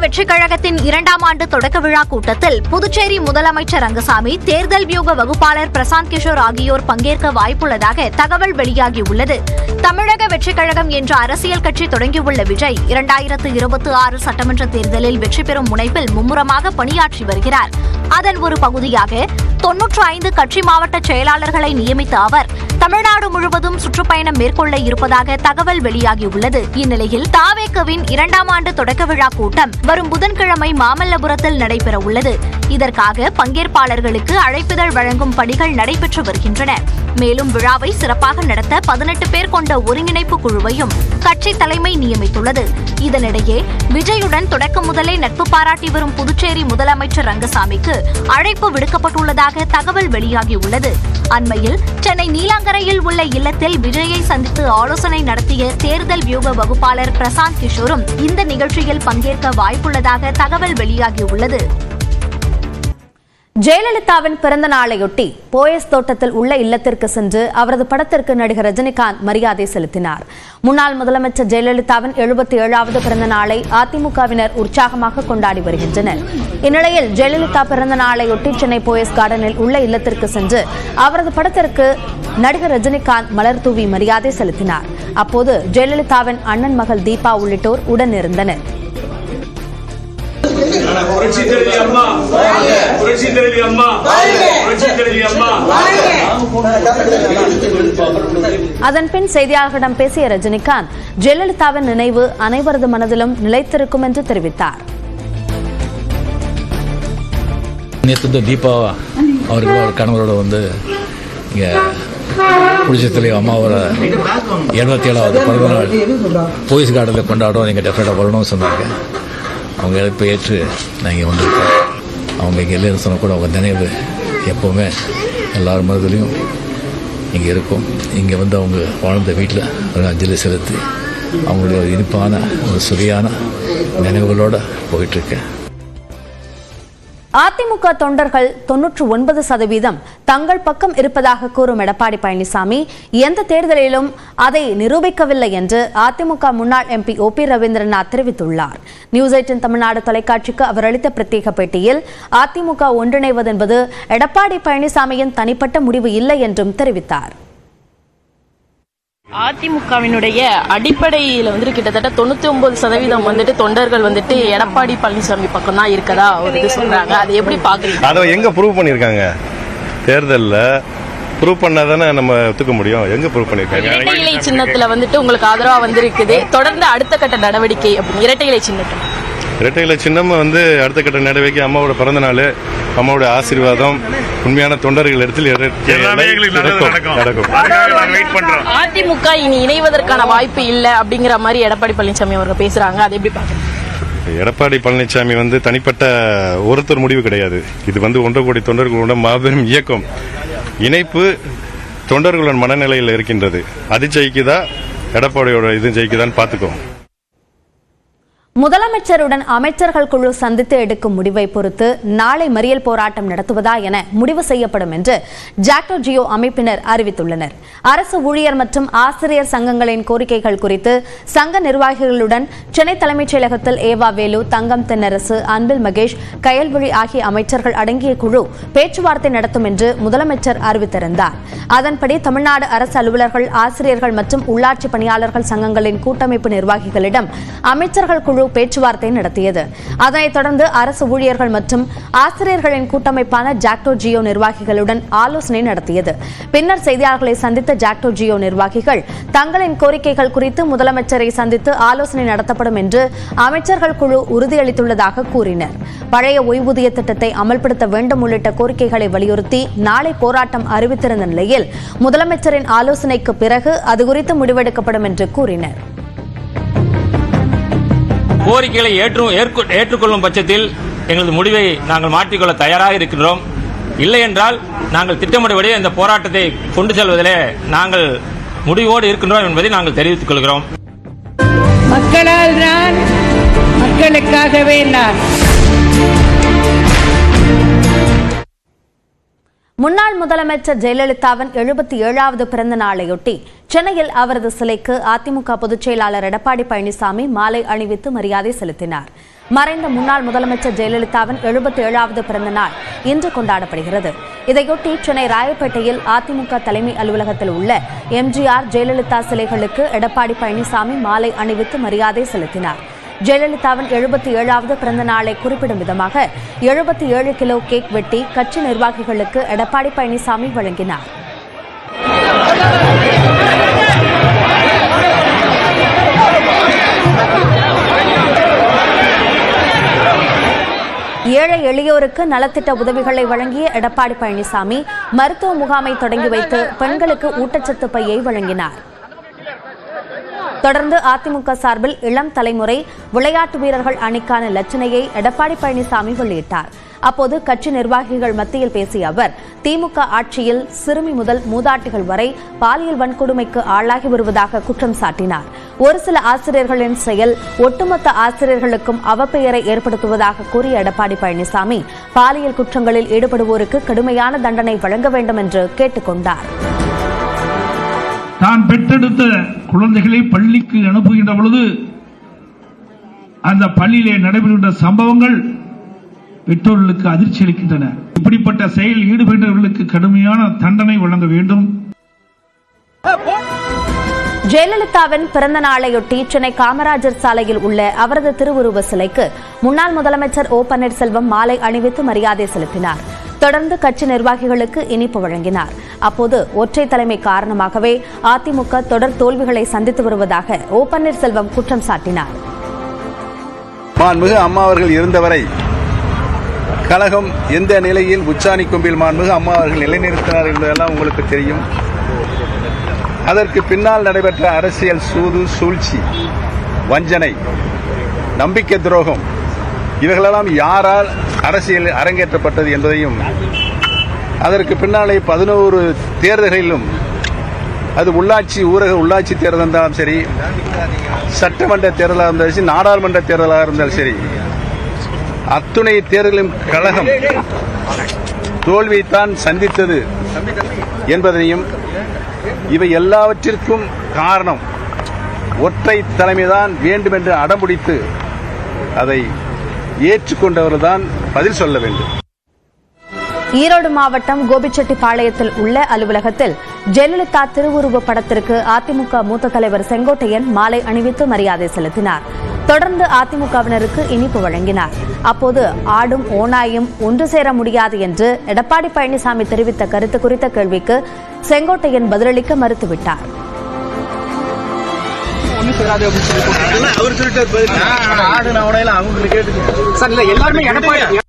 வெற்றி கழகத்தின் இரண்டாம் ஆண்டு தொடக்க விழா கூட்டத்தில் புதுச்சேரி முதலமைச்சர் ரங்கசாமி தேர்தல் வியூக வகுப்பாளர் பிரசாந்த் கிஷோர் ஆகியோர் பங்கேற்க வாய்ப்புள்ளதாக தகவல் வெளியாகியுள்ளது. தமிழக வெற்றி கழகம் என்ற அரசியல் கட்சி தொடங்கியுள்ள விஜய் இரண்டாயிரத்து இருபத்தி ஆறு சட்டமன்ற தேர்தலில் வெற்றி பெறும் முனைப்பில் மும்முரமாக பணியாற்றி வருகிறார். அதன் ஒரு பகுதியாக தொன்னூற்று ஐந்து கட்சி மாவட்ட செயலாளர்களை நியமித்த அவர் தமிழ்நாடு முழுவதும் சுற்றுப்பயணம் மேற்கொள்ள இருப்பதாக தகவல் வெளியாகியுள்ளது. இந்நிலையில் தாவேக்கவின் இரண்டாம் ஆண்டு தொடக்க விழா கூட்டம் வரும் புதன்கிழமை மாமல்லபுரத்தில் நடைபெற உள்ளது இதற்காக பங்கேற்பாளர்களுக்கு அழைப்பிதழ் வழங்கும் பணிகள் நடைபெற்று வருகின்றன. மேலும் விழாவை சிறப்பாக நடத்த பதினெட்டு பேர் கொண்ட ஒருங்கிணைப்பு குழுவையும் கட்சி தலைமை நியமித்துள்ளது. இதனிடையே விஜயுடன் தொடக்கம் முதலே நட்பு பாராட்டி வரும் புதுச்சேரி முதலமைச்சர் ரங்கசாமிக்கு அழைப்பு விடுக்கப்பட்டுள்ளதாக தகவல் வெளியாகியுள்ளது. அண்மையில் சென்னை நீலாங்கரையில் உள்ள இல்லத்தில் விஜயை சந்தித்து ஆலோசனை நடத்திய தேர்தல் வியூக வகுப்பாளர் பிரசாந்த் கிஷோரும் இந்த நிகழ்ச்சியில் பங்கேற்க வாய்ப்புள்ளதாக தகவல் வெளியாகியுள்ளது. ஜெயலலிதாவின் பிறந்த நாளையொட்டி போயஸ் தோட்டத்தில் உள்ள இல்லத்திற்கு சென்று அவரது படத்திற்கு நடிகர் ரஜினிகாந்த் மரியாதை செலுத்தினார். முன்னாள் முதலமைச்சர் ஜெயலலிதாவின் எழுபத்தி ஏழாவது பிறந்த நாளை அதிமுகவினர் உற்சாகமாக கொண்டாடி வருகின்றனர். இந்நிலையில் ஜெயலலிதா பிறந்த நாளையொட்டி சென்னை போயஸ் கார்டனில் உள்ள இல்லத்திற்கு சென்று அவரது படத்திற்கு நடிகர் ரஜினிகாந்த் மலர் தூவி மரியாதை செலுத்தினார். அப்போது ஜெயலலிதாவின் அண்ணன் மகள் தீபா உள்ளிட்டோர் உடனிருந்தனர். புரட்சி தலைவி அம்மா புரட்சி தலைவி அம்மா புரட்சி தலைவி அம்மா அதன்பின் செய்தியாளர்களிடம் பேசிய ரஜினிகாந்த் ஜெயலலிதாவின் நினைவு அனைவரது மனதிலும் நிலைத்திருக்கும் என்று தெரிவித்தார். நேற்று தீபா அவர்களோட அவர் கணவரோட வந்து இங்கே அம்மாவோட எழுபத்தி ஏழாவது பிறந்த நாள் போலீஸ் கார்டனில் கொண்டாடுறோம். நீங்கள் டெஃபினட்டாக வரணும்னு சொன்னாங்க. அவங்க இழப்பை ஏற்று நான் இங்கே அவங்க இங்கே இல்லைன்னு சொன்னால் கூட அவங்க நினைவு எப்போவுமே எல்லார் மனதிலையும் இங்கே இருக்கும். இங்கே வந்து அவங்க வாழ்ந்த வீட்டில் ஒரு அஞ்சலி செலுத்தி அவங்களுடைய ஒரு இனிப்பான ஒரு சுவையான நினைவுகளோடு போயிட்டுருக்கேன் அதிமுக தொண்டர்கள் தொன்னூற்று ஒன்பது சதவீதம் தங்கள் பக்கம் இருப்பதாக கூறும் எடப்பாடி பழனிசாமி எந்த தேர்தலிலும் அதை நிரூபிக்கவில்லை என்று அதிமுக முன்னாள் எம்பி ஓ பி ரவீந்திரநாத் தெரிவித்துள்ளார். நியூஸ் எயிட்டின் தமிழ்நாடு தொலைக்காட்சிக்கு அவர் அளித்த பிரத்யேக பேட்டியில் அதிமுக ஒன்றிணைவது என்பது எடப்பாடி பழனிசாமியின் தனிப்பட்ட முடிவு இல்லை என்றும் தெரிவித்தார். அதிமுகவினுடைய அடிப்படையில் வந்துட்டு கிட்டத்தட்ட தொண்ணூத்தி ஒன்பது சதவீதம் வந்துட்டு தொண்டர்கள் வந்துட்டு எடப்பாடி பழனிசாமி பக்கம் தான் இருக்கதா ஒரு இது சொல்றாங்க. அதை எப்படி பாக்குறீங்க? அதை எங்க ப்ரூவ் பண்ணிருக்காங்க தேர்தல்ல ப்ரூவ் பண்ணாதானே நம்ம ஒத்துக்க முடியும். எங்க ப்ரூவ் இரட்டை பண்ணிருக்காங்க இலை சின்னத்துல வந்துட்டு உங்களுக்கு ஆதரவா வந்திருக்குது. தொடர்ந்து அடுத்த கட்ட நடவடிக்கை இரட்டை இலை சின்னத்தில். இரட்டையில சின்னம் வந்து அடுத்த கட்ட நடவடிக்கை அம்மாவோட பிறந்த நாள் அம்மாவோட ஆசீர்வாதம் உண்மையான தொண்டர்கள் இடத்தில் நடக்கும். அதிமுக இனி இணைவதற்கான வாய்ப்பு இல்ல அப்படிங்கிற மாதிரி எடப்பாடி பழனிசாமி அவர்கள் பேசுறாங்க. அதை எப்படி பாக்குறீங்க எடப்பாடி பழனிசாமி வந்து தனிப்பட்ட ஒருத்தர் முடிவு கிடையாது. இது வந்து ஒன்றரை கோடி தொண்டர்களோட மாபெரும் இயக்கம். இணைப்பு தொண்டர்களோட மனநிலையில் இருக்கின்றது. அது ஜெயிக்குதா? எடப்பாடியோட இது ஜெயிக்குதான்னு பார்த்துக்கோ முதலமைச்சருடன் அமைச்சர்கள் குழு சந்தித்து எடுக்கும் முடிவை பொறுத்து நாளை மறியல் போராட்டம் நடத்துவதா என முடிவு செய்யப்படும் என்று ஜாக்டோ ஜியோ அமைப்பினர் அறிவித்துள்ளனர். அரசு ஊழியர் மற்றும் ஆசிரியர் சங்கங்களின் கோரிக்கைகள் குறித்து சங்க நிர்வாகிகளுடன் சென்னை தலைமைச் செயலகத்தில் ஏவா வேலு தங்கம் தென்னரசு அன்பில் மகேஷ் கயல்விழி ஆகிய அமைச்சர்கள் அடங்கிய குழு பேச்சுவார்த்தை நடத்தும் என்று முதலமைச்சர் அறிவித்திருந்தார். அதன்படி தமிழ்நாடு அரசு அலுவலர்கள் ஆசிரியர்கள் மற்றும் உள்ளாட்சி பணியாளர்கள் சங்கங்களின் கூட்டமைப்பு நிர்வாகிகளிடம் அமைச்சர்கள் குழு பேச்சுவார்த்தை நடத்தியது. அதனைத் தொடர்ந்து அரசு ஊழியர்கள் மற்றும் ஆசிரியர்களின் கூட்டமைப்பான ஜாக்டோ ஜியோ நிர்வாகிகளுடன் ஆலோசனை நடத்தியது. பின்னர் செய்தியாளர்களை சந்தித்த ஜாக்டோ ஜியோ நிர்வாகிகள் தங்களின் கோரிக்கைகள் குறித்து முதலமைச்சரை சந்தித்து ஆலோசனை நடத்தப்படும் என்று அமைச்சர்கள் குழு உறுதியளித்துள்ளதாக கூறினர். பழைய ஓய்வூதிய திட்டத்தை அமல்படுத்த வேண்டும் உள்ளிட்ட கோரிக்கைகளை வலியுறுத்தி நாளை போராட்டம் அறிவித்திருந்த நிலையில் முதலமைச்சரின் ஆலோசனைக்கு பிறகு அது குறித்து முடிவெடுக்கப்படும் என்று கூறினர். கோரிக்கைகளை ஏற்று ஏற்றுக்கொள்ளும் பட்சத்தில் எங்களது முடிவை நாங்கள் மாற்றிக்கொள்ள தயாராக இருக்கின்றோம். இல்லை என்றால் நாங்கள் திட்டமிட்டபடி இந்த போராட்டத்தை கொண்டு செல்வதிலே நாங்கள் முடிவோடு இருக்கின்றோம் என்பதை நாங்கள் தெரிவித்துக் கொள்கிறோம். மக்களால் நான் மக்களுக்காகவே நான். முன்னாள் முதலமைச்சர் ஜெயலலிதாவின் எழுபத்தி ஏழாவது பிறந்த நாளையொட்டி சென்னையில் அவரது சிலைக்கு அதிமுக பொதுச் செயலாளர் எடப்பாடி பழனிசாமி மாலை அணிவித்து மரியாதை செலுத்தினார். மறைந்த முன்னாள் முதலமைச்சர் ஜெயலலிதாவின் எழுபத்தி ஏழாவது பிறந்த நாள் இன்று கொண்டாடப்படுகிறது. இதையொட்டி சென்னை ராயப்பேட்டையில் அதிமுக தலைமை அலுவலகத்தில் உள்ள எம்ஜிஆர் ஜெயலலிதா சிலைகளுக்கு எடப்பாடி பழனிசாமி மாலை அணிவித்து மரியாதை செலுத்தினார். ஜெயலலிதாவின் எழுபத்தி ஏழாவது பிறந்த நாளை குறிப்பிடும் விதமாக எழுபத்தி ஏழு கிலோ கேக் வெட்டி கட்சி நிர்வாகிகளுக்கு எடப்பாடி பழனிசாமி வழங்கினார். ஏழை எளியோருக்கு நலத்திட்ட உதவிகளை வழங்கிய எடப்பாடி பழனிசாமி மருத்துவ முகாமை தொடங்கி வைத்து பெண்களுக்கு ஊட்டச்சத்து பையை வழங்கினார். தொடர்ந்து அதிமுக சார்பில் இளம் தலைமுறை விளையாட்டு வீரர்கள் அணிக்கான லட்சணையை எடப்பாடி பழனிசாமி வெளியிட்டார். அப்போது கட்சி நிர்வாகிகள் மத்தியில் பேசிய அவர் திமுக ஆட்சியில் சிறுமி முதல் மூதாட்டிகள் வரை பாலியல் வன்கொடுமைக்கு ஆளாகி வருவதாக குற்றம் சாட்டினார். ஒரு சில ஆசிரியர்களின் செயல் ஒட்டுமொத்த ஆசிரியர்களுக்கும் அவப்பெயரை ஏற்படுத்துவதாக கூறிய எடப்பாடி பழனிசாமி பாலியல் குற்றங்களில் ஈடுபடுவோருக்கு கடுமையான தண்டனை வழங்க வேண்டும் என்று கேட்டுக் கொண்டார் தான் பெற்றெடுத்த குழந்தைகளை பள்ளிக்கு அனுப்புகின்ற பொழுது அந்த பள்ளியிலே நடைபெறுகின்ற சம்பவங்கள் பெற்றோர்களுக்கு அதிர்ச்சி அளிக்கின்றன. இப்படிப்பட்ட செயல் ஈடுபடுகிறவர்களுக்கு கடுமையான தண்டனை வழங்க வேண்டும். ஜெயலலிதாவின் பிறந்த நாளையொட்டி சென்னை காமராஜர் சாலையில் உள்ள அவரது திருவுருவ சிலைக்கு முன்னாள் முதலமைச்சர் ஓ பன்னீர்செல்வம் மாலை அணிவித்து மரியாதை செலுத்தினார். தொடர்ந்து கட்சி நிர்வாகிகளுக்கு இனிப்பு வழங்கினார். அப்போது ஒற்றை தலைமை காரணமாகவே அதிமுக தொடர் தோல்விகளை சந்தித்து வருவதாக ஓ பன்னீர்செல்வம் குற்றம் சாட்டினார். மாண்புமிகு அம்மா அவர்கள் இருந்தவரை கழகம் எந்த நிலையில் உச்சாணி கொம்பில் மாண்புமிகு அம்மா அவர்கள் நிலைநிறுத்தினார் என்பதெல்லாம் உங்களுக்கு தெரியும். அதற்கு பின்னால் நடைபெற்ற அரசியல் சூது சூழ்ச்சி வஞ்சனை நம்பிக்கை துரோகம் இவைகளெல்லாம் யாரால் அரசியல் அரங்கேற்றப்பட்டது என்பதையும் அதற்கு பின்னாலே பதினோரு தேர்தல்களிலும் அது உள்ளாட்சி ஊரக உள்ளாட்சி தேர்தல் இருந்தாலும் சரி சட்டமன்ற தேர்தலாக இருந்தாலும் சரி நாடாளுமன்ற தேர்தலாக இருந்தாலும் சரி அத்துணை தேர்தலும் கழகம் தோல்வியைத்தான் சந்தித்தது என்பதையும் இவை எல்லாவற்றிற்கும் காரணம் ஒற்றை தலைமைதான் வேண்டும் என்று அடம்பிடித்து அதை ஏற்றுக்கொண்டவர்தான் பதில் சொல்ல வேண்டும். ஈரோடு மாவட்டம் கோபிச்செட்டிப்பாளையத்தில் உள்ள அலுவலகத்தில் ஜெயலலிதா திருவுருவ படத்திற்கு அதிமுக மூத்த தலைவர் செங்கோட்டையன் மாலை அணிவித்து மரியாதை செலுத்தினார். தொடர்ந்து அதிமுகவினருக்கு இனிப்பு வழங்கினார். அப்போது ஆடும் ஓனாயும் ஒன்று சேர முடியாது என்று எடப்பாடி பழனிசாமி தெரிவித்த கருத்து குறித்த கேள்விக்கு செங்கோட்டையன் பதிலளிக்க மறுத்துவிட்டார். அவர் சொல்லிட்டு சார் இல்ல எல்லாருமே எடப்பாடி